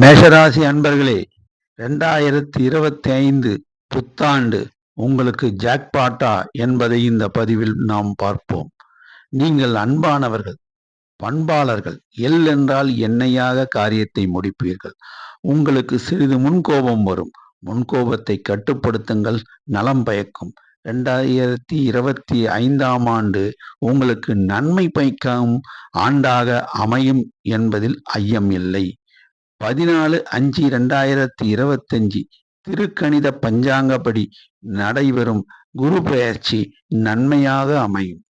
மேஷராசி அன்பர்களே ரெண்டாயிரத்தி இருபத்தி ஐந்து புத்தாண்டு உங்களுக்கு ஜாக்பாட்டா என்பதை இந்த பதிவில் நாம் பார்ப்போம். நீங்கள் அன்பானவர்கள் பண்பாளர்கள் எல் என்றால் எண்ணெயாக காரியத்தை முடிப்பீர்கள். உங்களுக்கு சிறிது முன்கோபம் வரும். முன்கோபத்தை கட்டுப்படுத்துங்கள் நலம் பயக்கும். ரெண்டாயிரத்தி இருபத்தி ஐந்தாம் ஆண்டு உங்களுக்கு நன்மை பயக்கும் ஆண்டாக அமையும் என்பதில் ஐயம் இல்லை. பதினாலு அஞ்சு ரெண்டாயிரத்தி இருபத்தஞ்சு திருக்கணித பஞ்சாங்கப்படி நடைபெறும் குரு பெயர்ச்சி நன்மையாக அமையும்.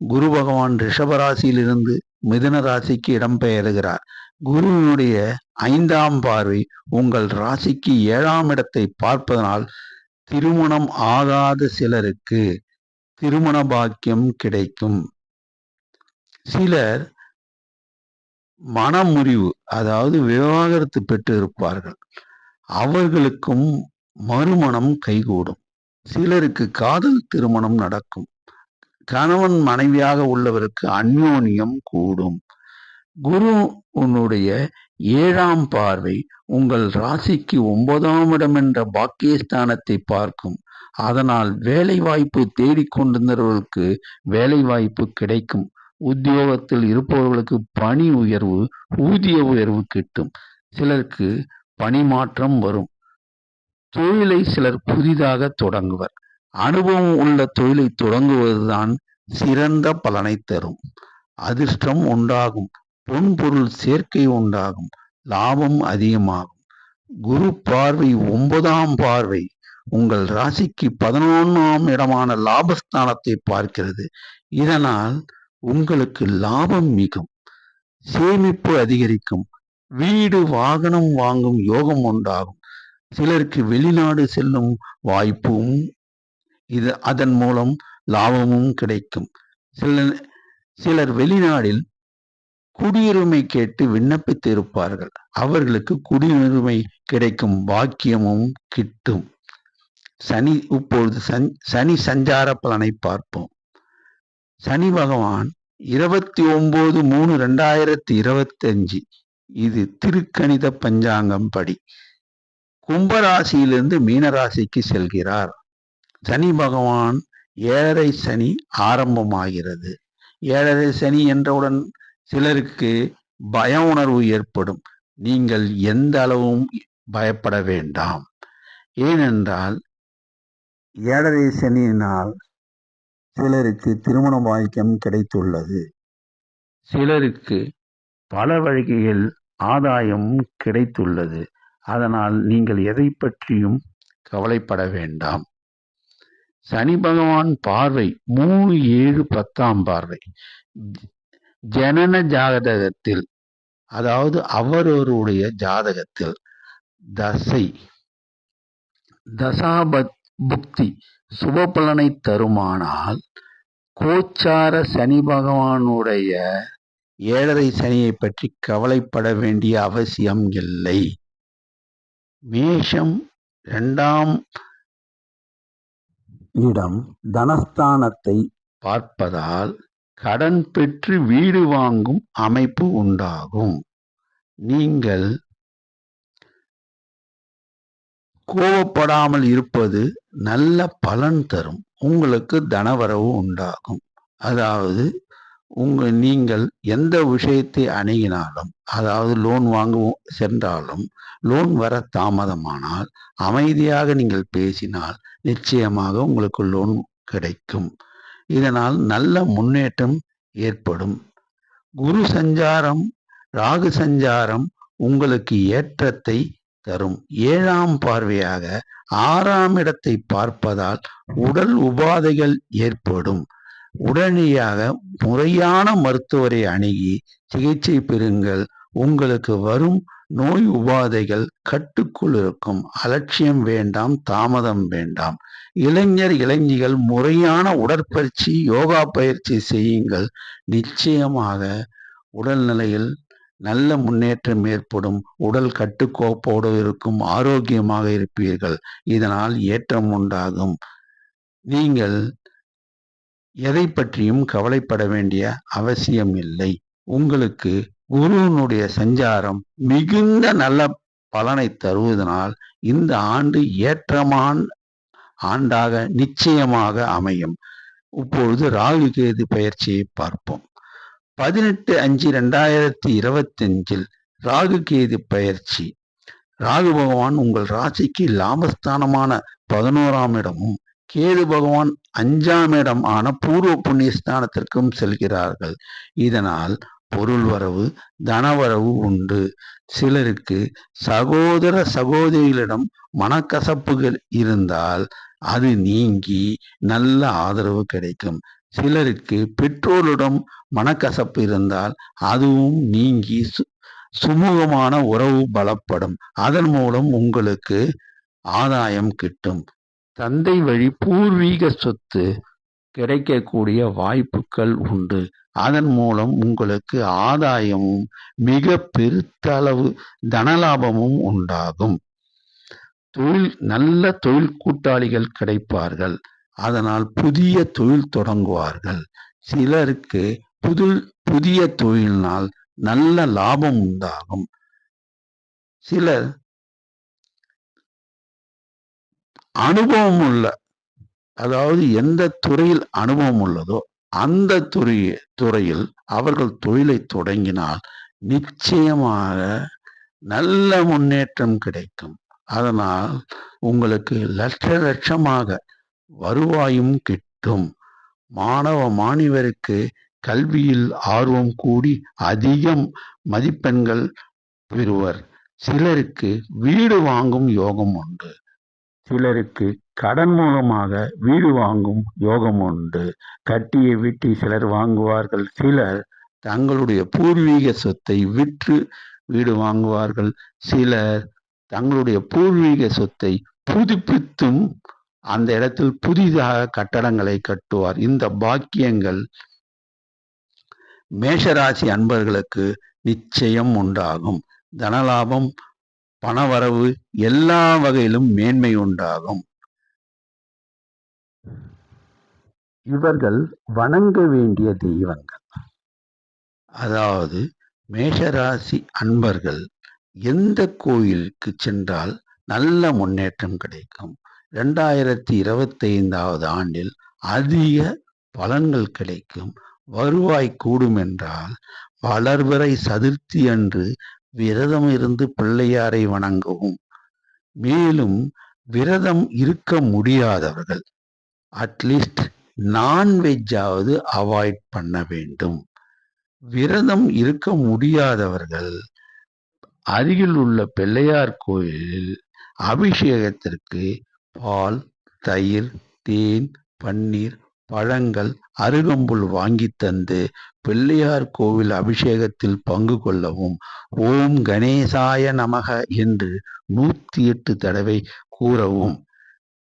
குரு பகவான் ரிஷபராசியிலிருந்து மிதுன ராசிக்கு இடம்பெயர்கிறார். குருவினுடைய ஐந்தாம் பார்வை உங்கள் ராசிக்கு ஏழாம் இடத்தை பார்ப்பதனால் திருமணம் ஆகாத சிலருக்கு திருமண பாக்கியம் கிடைக்கும். சிலர் மனமுறிவு அதாவது விவாகரத்து பெற்று இருப்பார்கள் அவர்களுக்கும் மறுமணம் கைகூடும். சிலருக்கு காதல் திருமணம் நடக்கும். கணவன் மனைவியாக உள்ளவருக்கு அந்யோன்யம் கூடும். குரு உன்னுடைய ஏழாம் பார்வை உங்கள் ராசிக்கு ஒன்பதாம் இடம் என்ற பாக்கியஸ்தானத்தை பார்க்கும். அதனால் வேலை வாய்ப்பு தேடிக்கொண்டிருந்தவர்களுக்கு வேலை வாய்ப்பு கிடைக்கும். உத்தியோகத்தில் இருப்பவர்களுக்கு பணி உயர்வு ஊதிய உயர்வு கிட்டும். சிலருக்கு பணி மாற்றம் வரும். தொழிலை சிலர் புதிதாக தொடங்குவர். அனுபவம் உள்ள தொழிலை தொடங்குவதுதான் சிறந்த பலனை தரும். அதிர்ஷ்டம் உண்டாகும். பொன்பொருள் சேர்க்கை உண்டாகும். லாபம் அதிகமாகும். குரு பார்வை ஒன்பதாம் பார்வை. உங்கள் ராசிக்கு பதினொன்றாம் இடமான லாபஸ்தானத்தை பார்க்கிறது. இதனால் உங்களுக்கு லாபம் மிகும். சேமிப்பு அதிகரிக்கும். வீடு வாகனம் வாங்கும் யோகம் உண்டாகும். சிலருக்கு வெளிநாடு செல்லும் வாய்ப்பும் இது அதன் மூலம் லாபமும் கிடைக்கும். சில சிலர் வெளிநாடில் குடியுரிமை கேட்டு விண்ணப்பித்து இருப்பார்கள் அவர்களுக்கு குடியுரிமை கிடைக்கும் பாக்கியமும் கிட்டும். சனி இப்பொழுது சனி சஞ்சார பலனை பார்ப்போம். சனி பகவான் இருபத்தி ஒன்பது மூணு ரெண்டாயிரத்தி இருபத்தஞ்சு. இது திருக்கணித பஞ்சாங்கம் படி. கும்பராசியிலிருந்து மீனராசிக்கு செல்கிறார். சனி பகவான் ஏழரை சனி ஆரம்பமாகிறது. ஏழரை சனி என்றவுடன் சிலருக்கு பய உணர்வு ஏற்படும். நீங்கள் எந்த அளவும் பயப்பட வேண்டாம். ஏனென்றால் ஏழரை சனியினால் சிலருக்கு திருமண பாக்கியம் கிடைத்துள்ளது. சிலருக்கு பல வழிகளில் ஆதாயம் கிடைத்துள்ளது. அதனால் நீங்கள் எதை பற்றியும் கவலைப்பட வேண்டாம். சனி பகவான் பார்வை மூணு ஏழு பத்தாம் பார்வை. ஜனன ஜாதகத்தில் அதாவது அவரவருடைய ஜாதகத்தில் தசை தசாபத் புக்தி சுப பலனை தருமானால் கோச்சார சனி பகவானுடைய ஏழரை சனியை பற்றி கவலைப்பட வேண்டிய அவசியம் இல்லை. மேஷம் இரண்டாம் இடம் தனஸ்தானத்தை பார்ப்பதால் கடன் பெற்று வீடு வாங்கும் அமைப்பு உண்டாகும். நீங்கள் கோவப்படாமல் இருப்பது நல்ல பலன் தரும். உங்களுக்கு தனவரவு உண்டாகும். அதாவது உங்க நீங்கள் எந்த விஷயத்தை அணுகினாலும் அதாவது லோன் வாங்க சென்றாலும் லோன் வர தாமதமானால் அமைதியாக நீங்கள் பேசினால் நிச்சயமாக உங்களுக்கு லோன் கிடைக்கும். இதனால் நல்ல முன்னேற்றம் ஏற்படும். குரு சஞ்சாரம் ராகு சஞ்சாரம் உங்களுக்கு ஏற்றத்தை தரும். ஏழாம் பார்வையாக ஆறாம் இடத்தை பார்ப்பதால் உடல் உபாதைகள் ஏற்படும். உடனடியாக முறையான மருத்துவரை அணுகி சிகிச்சை பெறுங்கள். உங்களுக்கு வரும் நோய் உபாதைகள் கட்டுக்குள் இருக்கும். அலட்சியம் வேண்டாம் தாமதம் வேண்டாம். இளைஞர் இளைஞிகள் முறையான உடற்பயிற்சி யோகா பயிற்சி செய்யுங்கள். நிச்சயமாக உடல்நிலையில் நல்ல முன்னேற்றம் ஏற்படும் உடல் கட்டுக்கோப்போடு இருக்கும் ஆரோக்கியமாக இருப்பீர்கள். இதனால் ஏற்றம் உண்டாகும். நீங்கள் எதை பற்றியும் கவலைப்பட வேண்டிய அவசியம் இல்லை. உங்களுக்கு குருவினுடைய சஞ்சாரம் மிகுந்த நல்ல பலனை தருவதனால் இந்த ஆண்டு ஏற்றமான ஆண்டாக நிச்சயமாக அமையும். இப்பொழுது ராகு கேது பயிற்சியை பார்ப்போம். பதினெட்டு அஞ்சு ரெண்டாயிரத்தி இருபத்தி அஞ்சில் ராகு கேது பயிற்சி. ராகு பகவான் உங்கள் ராசிக்கு லாபஸ்தானமான பதினோராம் இடமும் கேது பகவான் அஞ்சாம் இடம் ஆன பூர்வ புண்ணிய ஸ்தானத்திற்கும் செல்கிறார்கள். இதனால் பொருள் வரவு தனவரவு உண்டு. சிலருக்கு சகோதர சகோதரிகளிடம் மனக்கசப்புகள் இருந்தால் அது நீங்கி நல்ல ஆதரவு கிடைக்கும். சிலருக்கு பெற்றோரிடம் மனக்கசப்பு இருந்தால் அதுவும் நீங்கி சுமூகமான உறவு பலப்படும். அதன் மூலம் உங்களுக்கு ஆதாயம் கிட்டும். தந்தை வழி பூர்வீக சொத்து கிடைக்கக்கூடிய வாய்ப்புகள் உண்டு. அதன் மூலம் உங்களுக்கு ஆதாயமும் மிக பெருத்தளவு தனலாபமும் உண்டாகும். தொழில் நல்ல தொழில் கூட்டாளிகள் கிடைப்பார்கள். அதனால் புதிய தொழில் தொடங்குவார்கள். சிலருக்கு புது புதிய தொழிலினால் நல்ல லாபம் உண்டாகும். சிலர் அனுபவம் உள்ள அதாவது எந்த துறையில் அனுபவம் உள்ளதோ அந்த துறை துறையில் அவர்கள் தொழிலை தொடங்கினால் நிச்சயமாக நல்ல முன்னேற்றம் கிடைக்கும். அதனால் உங்களுக்கு லட்ச லட்சமாக வருவாயும் கிட்டும். மாணவ மாணவருக்கு கல்வியில் ஆர்வம் கூடி அதிகம் மதிப்பெண்கள் பெறுவர். சிலருக்கு வீடு வாங்கும் யோகம் உண்டு. சிலருக்கு கடன் மூலமாக வீடு வாங்கும் யோகம் உண்டு. கட்டிய வீட்டை சிலர் வாங்குவார்கள். சிலர் தங்களுடைய பூர்வீக சொத்தை விற்று வீடு வாங்குவார்கள். சிலர் தங்களுடைய பூர்வீக சொத்தை புதுப்பித்தும் அந்த இடத்தில் புதிதாக கட்டடங்களை கட்டுவார். இந்த பாக்கியங்கள் மேஷராசி அன்பர்களுக்கு நிச்சயம் உண்டாகும். தனலாபம் பணவரவு எல்லா வகையிலும் மேன்மை உண்டாகும். இவர்கள் வணங்க வேண்டிய தெய்வங்கள். அதாவது மேஷராசி அன்பர்கள் எந்த கோயிலுக்கு சென்றால் நல்ல முன்னேற்றம் கிடைக்கும்? ரெண்டாயிரத்தி இருபத்தைந்தாவது ஆண்டில் அதிக பலன்கள் கிடைக்கும். வருவாய் கூடும் என்றால் வளர்வரை சதுர்த்தி அன்று விரதம் இருந்து பிள்ளையாரை வணங்கவும். மேலும் விரதம் இருக்க முடியாதவர்கள் அட்லீஸ்ட் நான்வெஜ்ஜாவது அவாய்ட் பண்ண வேண்டும். விரதம் இருக்க முடியாதவர்கள் அருகில் உள்ள பிள்ளையார் கோயிலில் அபிஷேகத்திற்கு பால் தயிர் தேன் பன்னீர் பழங்கள் அருகம்புல் வாங்கி தந்து பிள்ளையார் கோவில் அபிஷேகத்தில் பங்கு கொள்ளவும் ஓம் கணேசாய நமக என்று நூத்தி எட்டு தடவை கூறவும்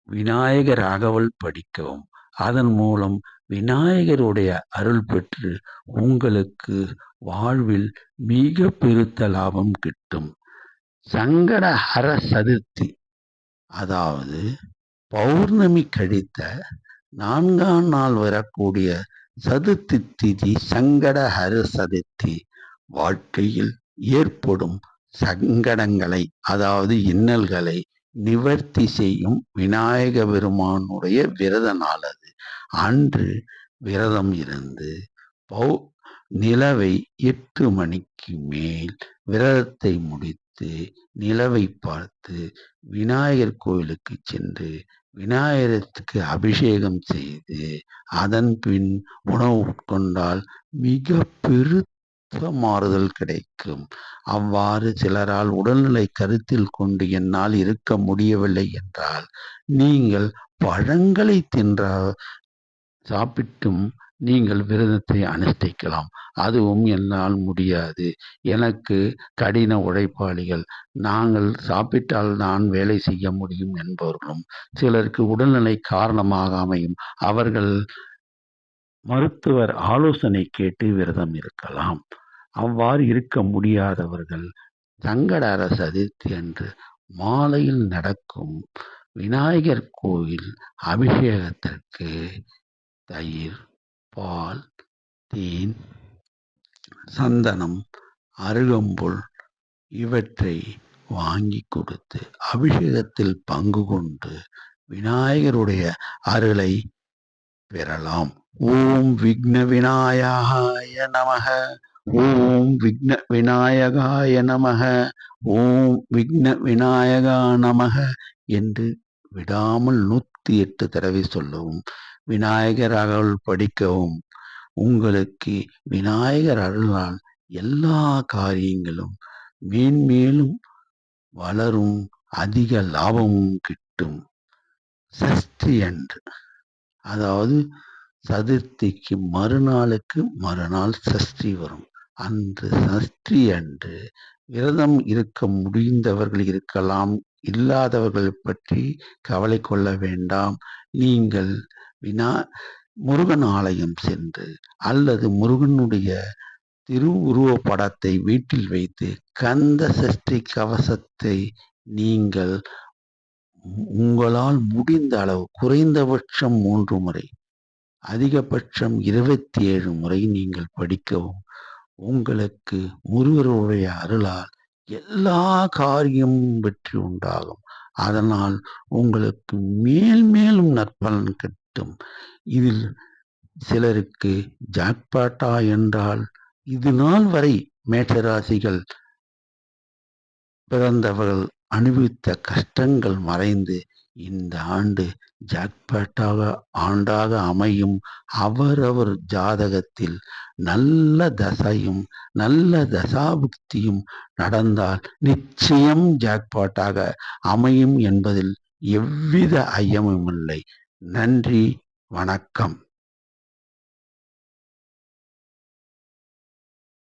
விநாயகர் அகவல் படிக்கவும். அதன் மூலம் விநாயகருடைய அருள் பெற்று உங்களுக்கு வாழ்வில் மிக பெருத்த லாபம் கிட்டும். சங்கட ஹர சதுர்த்தி. அதாவது பௌர்ணமி கழித்த நான்காம் நாள் வரக்கூடிய சதுர்த்தி திதி சங்கடஹர சதுர்த்தி வாழ்க்கையில் ஏற்படும் சங்கடங்களை அதாவது இன்னல்களை நிவர்த்தி செய்யும் விநாயக பெருமானுடைய விரத நாள் அது. அன்று விரதம் இருந்து பௌ நிலவை எட்டு மணிக்கு மேல் விரதத்தை முடித்து நிலவை பார்த்து விநாயகர் கோயிலுக்கு சென்று விநாயகருக்கு அபிஷேகம் செய்து அதன் பின் உணவு உட்கொண்டால் மிக பெருத்த மாறுதல் கிடைக்கும். அவ்வாறு சிலரால் உடல்நிலை கருத்தில் கொண்டு என்னால் இருக்க முடியவில்லை என்றால் நீங்கள் பழங்களை தின்ற சாப்பிட்டும் நீங்கள் விரதத்தை அனுஷ்டிக்கலாம். அதுவும் என்னால் முடியாது. எனக்கு கடின உழைப்பாளிகள். நாங்கள் சாப்பிட்டால் நான் வேலை செய்ய முடியும் என்பவர்களும் சிலருக்கு உடல்நிலை காரணமாக அமையும் அவர்கள் மருத்துவர் ஆலோசனை கேட்டு விரதம் இருக்கலாம். அவ்வாறு இருக்க முடியாதவர்கள் சங்கடார சதுர்த்தி என்று மாலையில் நடக்கும் விநாயகர் கோயில் அபிஷேகத்திற்கு தயிர் பால் தேன் சந்தனம் அருகம்புல் இவற்றை வாங்கி கொடுத்து அபிஷேகத்தில் பங்கு கொண்டு விநாயகருடைய அருளை பெறலாம். ஓம் விக்ன விநாயகாய நமக. ஓம் விக்ன விநாயகாய நமக. ஓம் விக்ன விநாயகா நமக என்று விடாமல் நூத்தி எட்டு தடவை சொல்லவும் விநாயகர் அருள் படிக்கவும். உங்களுக்கு விநாயகர் அருளால் எல்லா காரியங்களும் மேன்மேலும் வளரும் அதிக லாபமும் கிட்டும். சஷ்டி அன்று. அதாவது சதுர்த்திக்கு மறுநாளுக்கு மறுநாள் சஷ்டி வரும். அன்று சஷ்டி அன்று விரதம் இருக்க முடிந்தவர்கள் இருக்கலாம். இல்லாதவர்கள் பற்றி கவலை கொள்ள வேண்டாம். நீங்கள் வினா முருகன் ஆலயம் சென்று அல்லது முருகனுடைய திருவுருவ படத்தை வீட்டில் வைத்து கந்த சஷ்டி கவசத்தை நீங்கள் உங்களால் முடிந்த அளவு குறைந்தபட்சம் மூன்று முறை அதிகபட்சம் இருபத்தி ஏழு முறை நீங்கள் படிக்கவும் உங்களுக்கு முருகருடைய அருளால் எல்லா காரியமும் வெற்றி உண்டாகும். அதனால் உங்களுக்கு மேல் மேலும் நற்பலன் கிட்டும் இதில் சிலருக்கு ஜாக்பாட்டா என்றால் இது நாள் வரை மேஷராசிகள் பிறந்தவர்கள் அனுபவித்த கஷ்டங்கள் மறைந்து இந்த ஆண்டு ஜாக்பாட்டாக ஆண்டாக அமையும் அவரவர் ஜாதகத்தில் நல்ல தசையும் நல்ல தசாபுக்தியும் நடந்தால் நிச்சயம் ஜாக்பாட்டாக அமையும் என்பதில் எவ்வித ஐயமும் இல்லை நன்றி வணக்கம்.